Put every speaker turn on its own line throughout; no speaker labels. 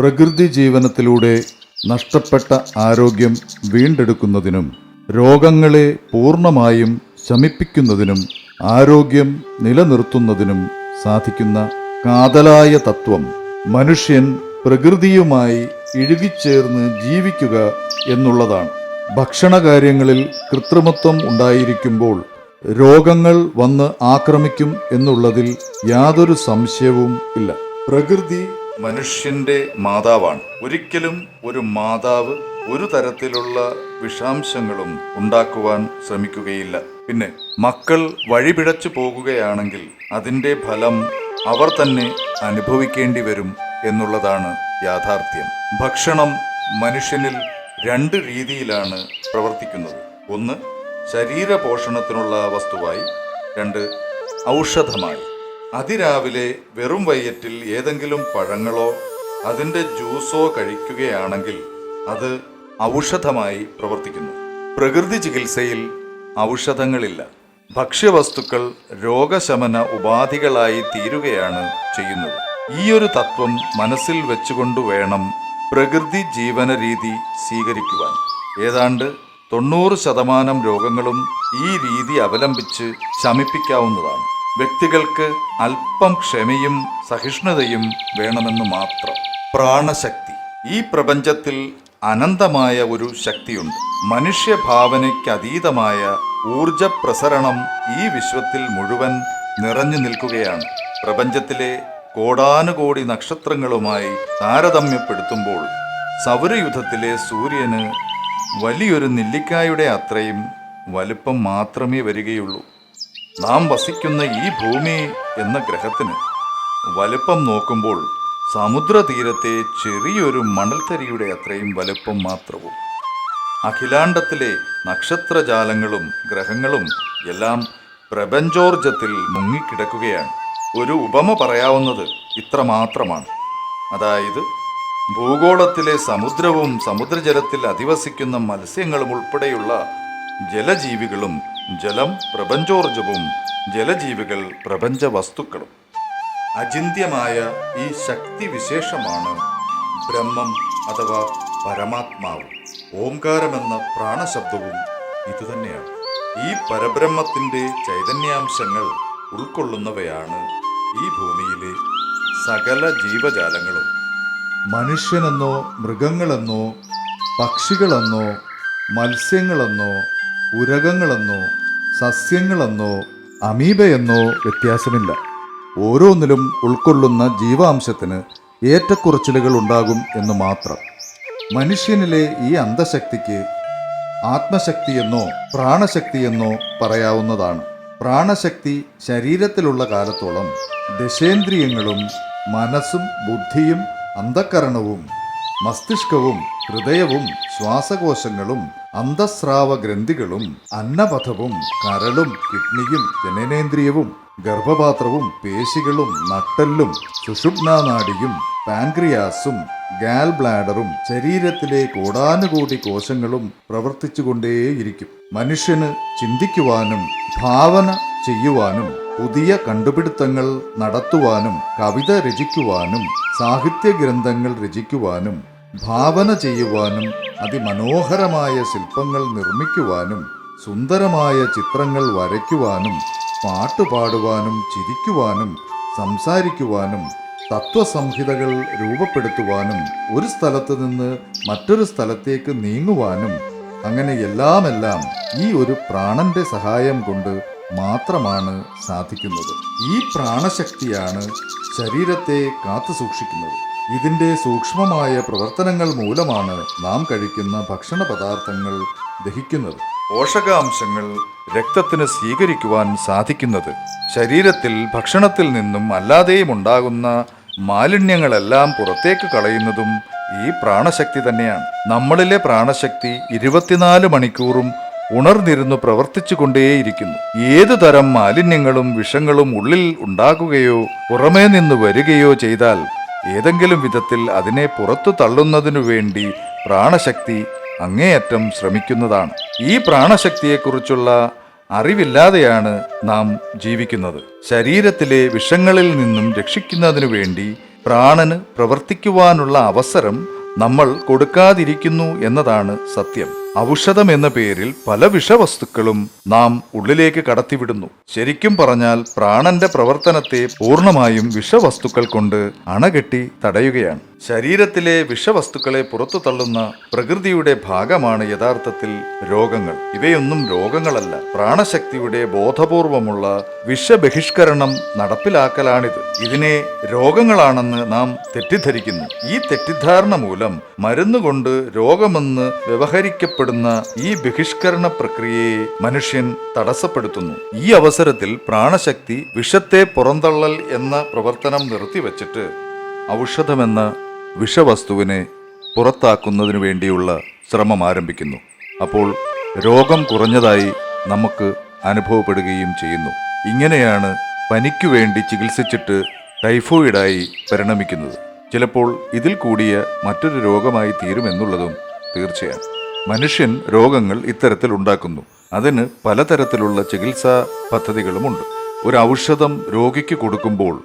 പ്രകൃതി ജീവനത്തിലൂടെ നഷ്ടപ്പെട്ട ആരോഗ്യം വീണ്ടെടുക്കുന്നതിനും രോഗങ്ങളെ പൂർണമായും ശമിപ്പിക്കുന്നതിനും ആരോഗ്യം നിലനിർത്തുന്നതിനും സാധിക്കുന്ന കാതലായ തത്വം. മനുഷ്യൻ പ്രകൃതിയുമായി ഇഴുകിച്ചേർന്ന് ജീവിക്കുക എന്നുള്ളതാണ്. ഭക്ഷണകാര്യങ്ങളിൽ കൃത്രിമത്വം ഉണ്ടായിരിക്കുമ്പോൾ രോഗങ്ങൾ വന്ന് ആക്രമിക്കും എന്നുള്ളതിൽ യാതൊരു സംശയവും ഇല്ല. പ്രകൃതി മനുഷ്യന്റെ മാതാവാണ്. ഒരിക്കലും ഒരു മാതാവ് ഒരു തരത്തിലുള്ള വിഷാംശങ്ങളും ഉണ്ടാക്കുവാൻ ശ്രമിക്കുകയില്ല. പിന്നെ മക്കൾ വഴിപിഴച്ചു പോകുകയാണെങ്കിൽ അതിന്റെ ഫലം അവർ തന്നെ അനുഭവിക്കേണ്ടി വരും എന്നുള്ളതാണ് യാഥാർത്ഥ്യം. ഭക്ഷണം മനുഷ്യനിൽ രണ്ട് രീതിയിലാണ് പ്രവർത്തിക്കുന്നത്. ഒന്ന് ശരീരപോഷണത്തിനുള്ള വസ്തുവായി. രണ്ട് ഔഷധമായി. അതിരാവിലെ വെറും വയ്യറ്റിൽ ഏതെങ്കിലും പഴങ്ങളോ അതിന്റെ ജ്യൂസോ കഴിക്കുകയാണെങ്കിൽ അത് ഔഷധമായി പ്രവർത്തിക്കുന്നു. പ്രകൃതി ചികിത്സയിൽ ഔഷധങ്ങളില്ല. ഭക്ഷ്യവസ്തുക്കൾ രോഗശമന ഉപാധികളായി തീരുകയാണ് ചെയ്യുന്നത്. ഈ ഒരു തത്വം മനസ്സിൽ വെച്ചുകൊണ്ട് വേണം പ്രകൃതി ജീവന രീതി സ്വീകരിക്കുവാൻ. ഏതാണ്ട് തൊണ്ണൂറ് ശതമാനം രോഗങ്ങളും ഈ രീതി അവലംബിച്ച് ശമിപ്പിക്കാവുന്നതാണ്. വ്യക്തികൾക്ക് അല്പം ക്ഷമയും സഹിഷ്ണുതയും വേണമെന്ന് മാത്രം. പ്രാണശക്തി. ഈ പ്രപഞ്ചത്തിൽ അനന്തമായ ഒരു ശക്തിയുണ്ട്. മനുഷ്യഭാവനയ്ക്ക് അതീതമായ ഊർജ പ്രസരണം ഈ വിശ്വത്തിൽ മുഴുവൻ നിറഞ്ഞു നിൽക്കുകയാണ്. പ്രപഞ്ചത്തിലെ കോടാനുകോടി നക്ഷത്രങ്ങളുമായി താരതമ്യപ്പെടുത്തുമ്പോൾ സൗരയുധത്തിലെ സൂര്യന് വലിയൊരു നെല്ലിക്കായുടെ അത്രയും വലുപ്പം മാത്രമേ വരികയുള്ളൂ. നാം വസിക്കുന്ന ഈ ഭൂമി എന്ന ഗ്രഹത്തിന് വലുപ്പം നോക്കുമ്പോൾ സമുദ്രതീരത്തെ ചെറിയൊരു മണൽത്തരിയുടെ അത്രയും വലുപ്പം മാത്രവും. അഖിലാണ്ടത്തിലെ നക്ഷത്രജാലങ്ങളും ഗ്രഹങ്ങളും എല്ലാം പ്രപഞ്ചോർജത്തിൽ മുങ്ങിക്കിടക്കുകയാണ്. ഒരു ഉപമ പറയാവുന്നത് ഇത്ര മാത്രമാണ്. അതായത് ഭൂഗോളത്തിലെ സമുദ്രവും സമുദ്രജലത്തിൽ അധിവസിക്കുന്ന മത്സ്യങ്ങളും ഉൾപ്പെടെയുള്ള ജലജീവികളും ജലം പ്രപഞ്ചോർജവും ജലജീവികൾ പ്രപഞ്ച വസ്തുക്കളും അചിന്ത്യമായ ഈ ശക്തി വിശേഷമാണ് ബ്രഹ്മം അഥവാ പരമാത്മാവ്. ഓംകാരമെന്ന പ്രാണശബ്ദവും ഇതുതന്നെയാണ്. ഈ പരബ്രഹ്മത്തിന്റെ ചൈതന്യാംശങ്ങൾ ഉൾക്കൊള്ളുന്നവയാണ് ഈ ഭൂമിയിലെ സകല ജീവജാലങ്ങളും. മനുഷ്യനെന്നോ മൃഗങ്ങളെന്നോ പക്ഷികളെന്നോ മത്സ്യങ്ങളെന്നോ ഉരകങ്ങളെന്നോ സസ്യങ്ങളെന്നോ അമീബയെന്നോ വ്യത്യാസമില്ല. ഓരോന്നിലും ഉൾക്കൊള്ളുന്ന ജീവാംശത്തിന് ഏറ്റക്കുറച്ചിലുകൾ ഉണ്ടാകും എന്ന് മാത്രം. മനുഷ്യനിലെ ഈ അന്ധശക്തിക്ക് ആത്മശക്തിയെന്നോ പ്രാണശക്തിയെന്നോ പറയാവുന്നതാണ്. പ്രാണശക്തി ശരീരത്തിലുള്ള കാലത്തോളം ദശേന്ദ്രിയങ്ങളും മനസ്സും ബുദ്ധിയും അന്ധക്കരണവും മസ്തിഷ്കവും ഹൃദയവും ശ്വാസകോശങ്ങളും അന്തസ്രാവ ഗ്രന്ഥികളും അന്നപഥവും കരളും കിഡ്നിയും ജനനേന്ദ്രിയവും ഗർഭപാത്രവും പേശികളും നട്ടെല്ലും സുഷുപ്നാനാടിയും പാൻക്രിയാസും ഗാൽ ബ്ലാഡറും ശരീരത്തിലെ കോടാനുകോടി കോശങ്ങളും പ്രവർത്തിച്ചുകൊണ്ടേയിരിക്കും. മനുഷ്യന് ചിന്തിക്കുവാനും ഭാവന ചെയ്യുവാനും പുതിയ കണ്ടുപിടുത്തങ്ങൾ നടത്തുവാനും കവിത രചിക്കുവാനും സാഹിത്യ ഗ്രന്ഥങ്ങൾ രചിക്കുവാനും ഭാവന ചെയ്യുവാനും അതിമനോഹരമായ ശില്പങ്ങൾ നിർമ്മിക്കുവാനും സുന്ദരമായ ചിത്രങ്ങൾ വരയ്ക്കുവാനും പാട്ടുപാടുവാനും ചിരിക്കുവാനും സംസാരിക്കുവാനും തത്വസംഹിതകൾ രൂപപ്പെടുത്തുവാനും ഒരു സ്ഥലത്ത് നിന്ന് മറ്റൊരു സ്ഥലത്തേക്ക് നീങ്ങുവാനും അങ്ങനെ എല്ലാമെല്ലാം ഈ ഒരു പ്രാണന്റെ സഹായം കൊണ്ട് മാത്രമാണ് സാധിക്കുന്നത്. ഈ പ്രാണശക്തിയാണ് ശരീരത്തെ കാത്തു സൂക്ഷിക്കുന്നത്. ഇതിന്റെ സൂക്ഷ്മമായ പ്രവർത്തനങ്ങൾ മൂലമാണ് നാം കഴിക്കുന്ന ഭക്ഷണ പദാർത്ഥങ്ങൾ ദഹിക്കുന്നത്. പോഷകാംശങ്ങൾ രക്തത്തിന് സ്വീകരിക്കുവാൻ സാധിക്കുന്നത്. ശരീരത്തിൽ ഭക്ഷണത്തിൽ നിന്നും അല്ലാതെയും ഉണ്ടാകുന്ന മാലിന്യങ്ങളെല്ലാം പുറത്തേക്ക് കളയുന്നതും ഈ പ്രാണശക്തി തന്നെയാണ്. നമ്മളിലെ പ്രാണശക്തി ഇരുപത്തിനാല് മണിക്കൂറും ഉണർന്നിരുന്നു പ്രവർത്തിച്ചുകൊണ്ടേയിരിക്കുന്നു. ഏതു തരം മാലിന്യങ്ങളും വിഷങ്ങളും ഉള്ളിൽ ഉണ്ടാകുകയോ പുറമേ നിന്ന് വരികയോ ചെയ്താൽ ഏതെങ്കിലും വിധത്തിൽ അതിനെ പുറത്തു തള്ളുന്നതിനു വേണ്ടി പ്രാണശക്തി അങ്ങേയറ്റം ശ്രമിക്കുന്നതാണ്. ഈ പ്രാണശക്തിയെക്കുറിച്ചുള്ള അറിവില്ലാതെയാണ് നാം ജീവിക്കുന്നത്. ശരീരത്തിലെ വിഷങ്ങളിൽ നിന്നും രക്ഷിക്കുന്നതിനു വേണ്ടി പ്രാണന് പ്രവർത്തിക്കുവാനുള്ള അവസരം നമ്മൾ കൊടുക്കാതിരിക്കുന്നു എന്നതാണ് സത്യം. ഔഷധം എന്ന പേരിൽ പല വിഷവസ്തുക്കളും നാം ഉള്ളിലേക്ക് കടത്തിവിടുന്നു. ശരിക്കും പറഞ്ഞാൽ പ്രാണന്റെ പ്രവർത്തനത്തെ പൂർണമായും വിഷവസ്തുക്കൾ കൊണ്ട് അണകെട്ടി തടയുകയാണ്. ശരീരത്തിലെ വിഷവസ്തുക്കളെ പുറത്തു തള്ളുന്ന പ്രകൃതിയുടെ ഭാഗമാണ് യഥാർത്ഥത്തിൽ രോഗങ്ങൾ. ഇവയൊന്നും രോഗങ്ങളല്ല. പ്രാണശക്തിയുടെ ബോധപൂർവമുള്ള വിഷബഹിഷ്കരണം നടപ്പിലാക്കലാണിത്. ഇതിനെ രോഗങ്ങളാണെന്ന് നാം തെറ്റിദ്ധരിക്കുന്നു. ഈ തെറ്റിദ്ധാരണ മൂലം മരുന്നുകൊണ്ട് രോഗമെന്ന് വ്യവഹരിക്കപ്പെടുന്ന ഈ ബഹിഷ്കരണ പ്രക്രിയയെ മനുഷ്യൻ തടസ്സപ്പെടുത്തുന്നു. ഈ അവസരത്തിൽ പ്രാണശക്തി വിഷത്തെ പുറന്തള്ളൽ എന്ന പ്രവർത്തനം നിർത്തിവച്ചിട്ട് ഔഷധമെന്ന വിഷവസ്തുവിനെ പുറത്താക്കുന്നതിനു വേണ്ടിയുള്ള ശ്രമം ആരംഭിക്കുന്നു. അപ്പോൾ രോഗം കുറഞ്ഞതായി നമുക്ക് അനുഭവപ്പെടുകയും ചെയ്യുന്നു. ഇങ്ങനെയാണ് പനിക്കു വേണ്ടി ചികിത്സിച്ചിട്ട് ടൈഫോയിഡായി പരിണമിക്കുന്നത്. ചിലപ്പോൾ ഇതിൽ കൂടിയ മറ്റൊരു രോഗമായി തീരുമെന്നുള്ളതും തീർച്ചയാണ്. മനുഷ്യൻ രോഗങ്ങൾ ഇത്തരത്തിൽ ഉണ്ടാക്കുന്നു. അതിന് പലതരത്തിലുള്ള ചികിത്സാ പദ്ധതികളുമുണ്ട്. ഒരു ഔഷധം രോഗിക്ക് കൊടുക്കുമ്പോൾ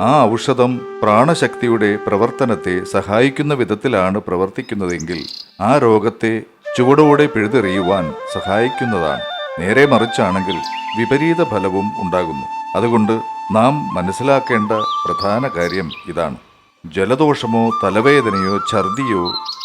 ആ ഔഷധം പ്രാണശക്തിയുടെ പ്രവർത്തനത്തെ സഹായിക്കുന്ന വിധത്തിലാണ് പ്രവർത്തിക്കുന്നതെങ്കിൽ ആ രോഗത്തെ ചുവടോടെ പിഴുതെറിയുവാൻ സഹായിക്കുന്നതാണ്. നേരെ മറിച്ചാണെങ്കിൽ വിപരീത ഫലവും ഉണ്ടാകുന്നു. അതുകൊണ്ട് നാം മനസ്സിലാക്കേണ്ട പ്രധാന കാര്യം ഇതാണ്. ജലദോഷമോ തലവേദനയോ ഛർദിയോ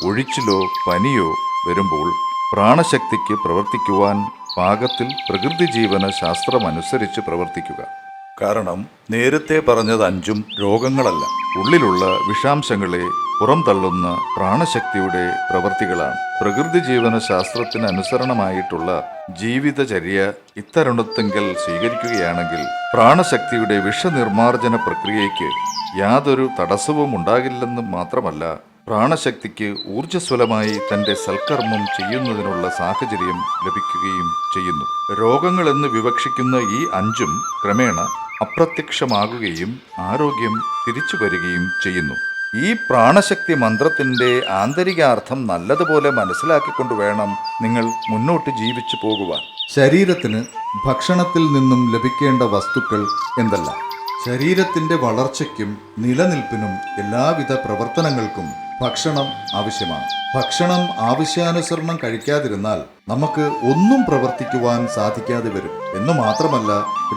ഒഴിച്ചിലോ പനിയോ വരുമ്പോൾ പ്രാണശക്തിക്ക് പ്രവർത്തിക്കുവാൻ പാകത്തിൽ പ്രകൃതി ജീവന ശാസ്ത്രമനുസരിച്ച് പ്രവർത്തിക്കുക. കാരണം നേരത്തെ പറഞ്ഞത് അഞ്ചും രോഗങ്ങളല്ല. ഉള്ളിലുള്ള വിഷാംശങ്ങളെ പുറംതള്ളുന്ന പ്രാണശക്തിയുടെ പ്രവൃത്തികളാണ് പ്രകൃതി ജീവന ശാസ്ത്രത്തിന് അനുസരണമായിട്ടുള്ള ജീവിതചര്യ ഇത്തരുണത്തെങ്കിൽ സ്വീകരിക്കുകയാണെങ്കിൽ പ്രാണശക്തിയുടെ വിഷനിർമാർജന പ്രക്രിയയ്ക്ക് യാതൊരു തടസ്സവും ഉണ്ടാകില്ലെന്ന് മാത്രമല്ല പ്രാണശക്തിക്ക് ഊർജസ്വലമായി തന്റെ സൽക്കർമ്മം ചെയ്യുന്നതിനുള്ള സാഹചര്യം ലഭിക്കുകയും ചെയ്യുന്നു. രോഗങ്ങളെന്ന് വിവക്ഷിക്കുന്ന ഈ അഞ്ചും ക്രമേണ അപ്രത്യക്ഷമാകുകയും ആരോഗ്യം തിരിച്ചു വരികയും ചെയ്യുന്നു. ഈ പ്രാണശക്തി മന്ത്രത്തിന്റെ ആന്തരികാർത്ഥം നല്ലതുപോലെ മനസ്സിലാക്കിക്കൊണ്ട് വേണം നിങ്ങൾ മുന്നോട്ട് ജീവിച്ചു പോകുവാൻ. ശരീരത്തിന് ഭക്ഷണത്തിൽ നിന്നും ലഭിക്കേണ്ട വസ്തുക്കൾ എന്തല്ല? ശരീരത്തിന്റെ വളർച്ചയ്ക്കും നിലനിൽപ്പിനും എല്ലാവിധ പ്രവർത്തനങ്ങൾക്കും ഭക്ഷണം ആവശ്യമാണ്. ഭക്ഷണം ആവശ്യാനുസരണം കഴിക്കാതിരുന്നാൽ നമുക്ക് ഒന്നും പ്രവർത്തിക്കുവാൻ സാധിക്കാതെ വരും. എന്ന് മാത്രമല്ല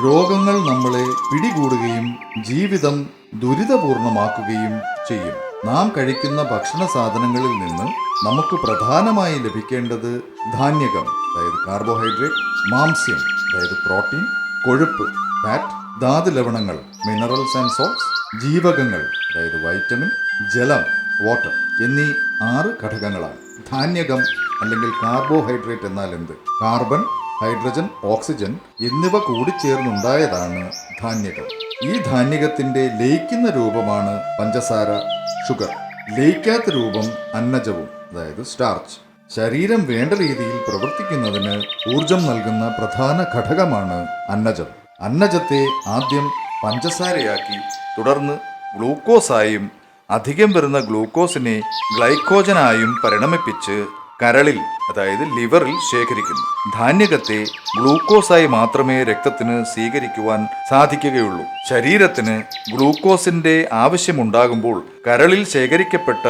രോഗങ്ങൾ നമ്മളെ പിടികൂടുകയും ജീവിതം ദുരിതപൂർണമാക്കുകയും ചെയ്യും. നാം കഴിക്കുന്ന ഭക്ഷണ സാധനങ്ങളിൽ നിന്ന് നമുക്ക് പ്രധാനമായി ലഭിക്കേണ്ടത് ധാന്യകം അതായത് കാർബോഹൈഡ്രേറ്റ് മാംസ്യം അതായത് പ്രോട്ടീൻ കൊഴുപ്പ് ഫാറ്റ് ധാതു ലവണങ്ങൾ മിനറൽസ് ആൻഡ് സോൾട്ട്സ് ജീവകങ്ങൾ അതായത് വൈറ്റമിൻ ജലം വാട്ടർ എന്നീ ആറ് ഘടകങ്ങളാണ്. ധാന്യകം അല്ലെങ്കിൽ കാർബോഹൈഡ്രേറ്റ് എന്നാൽ എന്ത്? കാർബൺ ഹൈഡ്രജൻ ഓക്സിജൻ എന്നിവ കൂടിച്ചേർന്നുണ്ടായതാണ് ധാന്യകം. ഈ ധാന്യകത്തിന്റെ ലയിക്കുന്ന രൂപമാണ് പഞ്ചസാര ഷുഗർ. ലയിക്കാത്ത രൂപം അന്നജവും അതായത് സ്റ്റാർച്ച്. ശരീരം വേണ്ട രീതിയിൽ പ്രവർത്തിക്കുന്നതിന് ഊർജം നൽകുന്ന പ്രധാന ഘടകമാണ് അന്നജം. അന്നജത്തെ ആദ്യം പഞ്ചസാരയാക്കി തുടർന്ന് ഗ്ലൂക്കോസായും അധികം വരുന്ന ഗ്ലൂക്കോസിനെ ഗ്ലൈക്കോജനായും പരിണമിപ്പിച്ച് കരളിൽ അതായത് ലിവറിൽ ശേഖരിക്കുന്നു. ധാന്യകത്തെ ഗ്ലൂക്കോസായി മാത്രമേ രക്തത്തിന് സ്വീകരിക്കുവാൻ സാധിക്കുകയുള്ളൂ. ശരീരത്തിന് ഗ്ലൂക്കോസിന്റെ ആവശ്യമുണ്ടാകുമ്പോൾ കരളിൽ ശേഖരിക്കപ്പെട്ട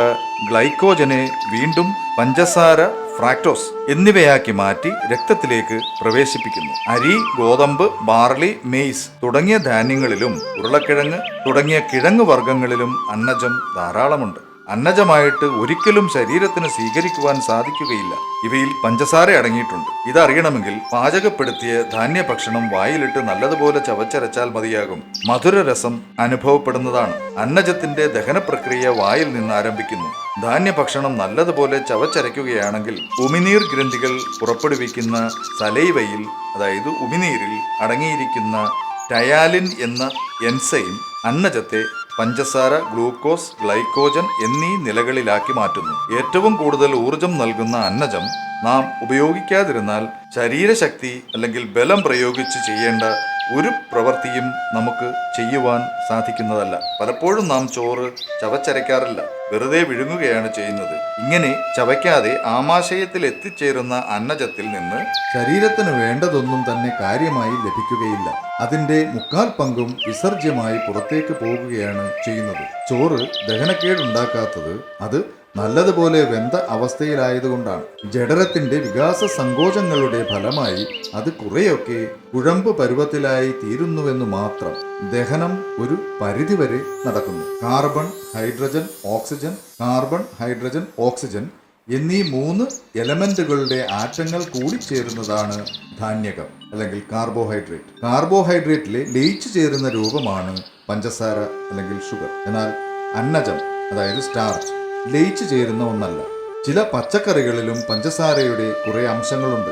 ഗ്ലൈക്കോജനെ വീണ്ടും പഞ്ചസാര ഫ്രാക്ടോസ് എന്നിവയാക്കി മാറ്റി രക്തത്തിലേക്ക് പ്രവേശിപ്പിക്കുന്നു. അരി ഗോതമ്പ് ബാർലി മെയ്സ് തുടങ്ങിയ ധാന്യങ്ങളിലും ഉരുളക്കിഴങ്ങ് തുടങ്ങിയ കിഴങ്ങ് വർഗങ്ങളിലും അന്നജം ധാരാളമുണ്ട്. അന്നജമായിട്ട് ഒരിക്കലും ശരീരത്തിന് സ്വീകരിക്കുവാൻ സാധിക്കുകയില്ല. ഇവയിൽ പഞ്ചസാര അടങ്ങിയിട്ടുണ്ട്. ഇതറിയണമെങ്കിൽ പാചകപ്പെടുത്തിയ ധാന്യഭക്ഷണം വായിലിട്ട് നല്ലതുപോലെ ചവച്ചരച്ചാൽ മതിയാകും. മധുരരസം അനുഭവപ്പെടുന്നതാണ്. അന്നജത്തിന്റെ ദഹന പ്രക്രിയ വായിൽ നിന്ന് ആരംഭിക്കുന്നു ധാന്യഭക്ഷണം നല്ലതുപോലെ ചവച്ചരയ്ക്കുകയാണെങ്കിൽ ഉമിനീർ ഗ്രന്ഥികൾ പുറപ്പെടുവിക്കുന്ന സലൈവയിൽ അതായത് ഉമിനീരിൽ അടങ്ങിയിരിക്കുന്ന ടയാലിൻ എന്ന എൻസൈം അന്നജത്തെ പഞ്ചസാര ഗ്ലൂക്കോസ് ഗ്ലൈക്കോജൻ എന്നീ നിലകളിലാക്കി മാറ്റുന്നു. ഏറ്റവും കൂടുതൽ ഊർജം നൽകുന്ന അന്നജം നാം ഉപയോഗിക്കാതിരുന്നാൽ ശരീരശക്തി അല്ലെങ്കിൽ ബലം പ്രയോഗിച്ച് ചെയ്യേണ്ട ഒരു പ്രവൃത്തിയും നമുക്ക് ചെയ്യുവാൻ സാധിക്കുന്നതല്ല. പലപ്പോഴും നാം ചോറ് ചവച്ചരയ്ക്കാറില്ല. വെറുതെ വിഴുങ്ങുകയാണ് ചെയ്യുന്നത്. ഇങ്ങനെ ചവയ്ക്കാതെ ആമാശയത്തിൽ എത്തിച്ചേരുന്ന അന്നജത്തിൽ നിന്ന് ശരീരത്തിന് വേണ്ടതൊന്നും തന്നെ കാര്യമായി ലഭിക്കുകയില്ല. അതിന്റെ മുക്കാൽ പങ്കും വിസർജ്യമായി പുറത്തേക്ക് പോകുകയാണ് ചെയ്യുന്നത്. ചോറ് ദഹനക്കേടുണ്ടാക്കാത്തത് അത് നല്ലതുപോലെ വെന്ത അവസ്ഥയിലായതുകൊണ്ടാണ്. ജഠരത്തിന്റെ വികാസ സങ്കോചങ്ങളുടെ ഫലമായി അത് കുറെയൊക്കെ കുഴമ്പ് പരുവത്തിലായി തീരുന്നുവെന്ന് മാത്രം ദഹനം ഒരു പരിധിവരെ നടക്കുന്നു. Carbon hydrogen oxygen carbon hydrogen oxygen എന്നീ മൂന്ന് എലമെന്റുകളുടെ ആറ്റങ്ങൾ കൂടിച്ചേരുന്നതാണ് ധാന്യകം അല്ലെങ്കിൽ കാർബോഹൈഡ്രേറ്റ്. കാർബോഹൈഡ്രേറ്റിലെ ലയിച്ചു ചേരുന്ന രൂപമാണ് പഞ്ചസാര അല്ലെങ്കിൽ ഷുഗർ. എന്നാൽ അന്നജം അതായത് സ്റ്റാർച്ച് ലയിച്ചു ചേരുന്ന ഒന്നല്ല. ചില പച്ചക്കറികളിലും പഞ്ചസാരയുടെ കുറേ അംശങ്ങളുണ്ട്.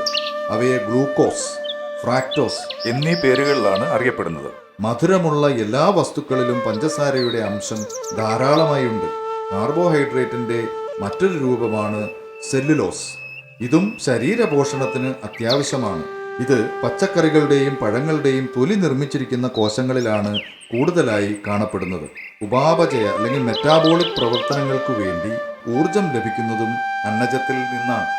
അവയെ ഗ്ലൂക്കോസ് ഫ്രാക്ടോസ് എന്നീ പേരുകളിലാണ് അറിയപ്പെടുന്നത്. മധുരമുള്ള എല്ലാ വസ്തുക്കളിലും പഞ്ചസാരയുടെ അംശം ധാരാളമായി ഉണ്ട്. കാർബോഹൈഡ്രേറ്റിന്റെ മറ്റൊരു രൂപമാണ് സെല്ലുലോസ്. ഇതും ശരീരപോഷണത്തിന് അത്യാവശ്യമാണ്. ഇത് പച്ചക്കറികളുടെയും പഴങ്ങളുടെയും തൊലി നിർമ്മിച്ചിരിക്കുന്ന കോശങ്ങളിലാണ് കൂടുതലായി കാണപ്പെടുന്നത്. ഉപാപചയ അല്ലെങ്കിൽ മെറ്റാബോളിക് പ്രവർത്തനങ്ങൾക്കു വേണ്ടി ഊർജം ലഭിക്കുന്നതും അന്നജത്തിൽ നിന്നാണ്.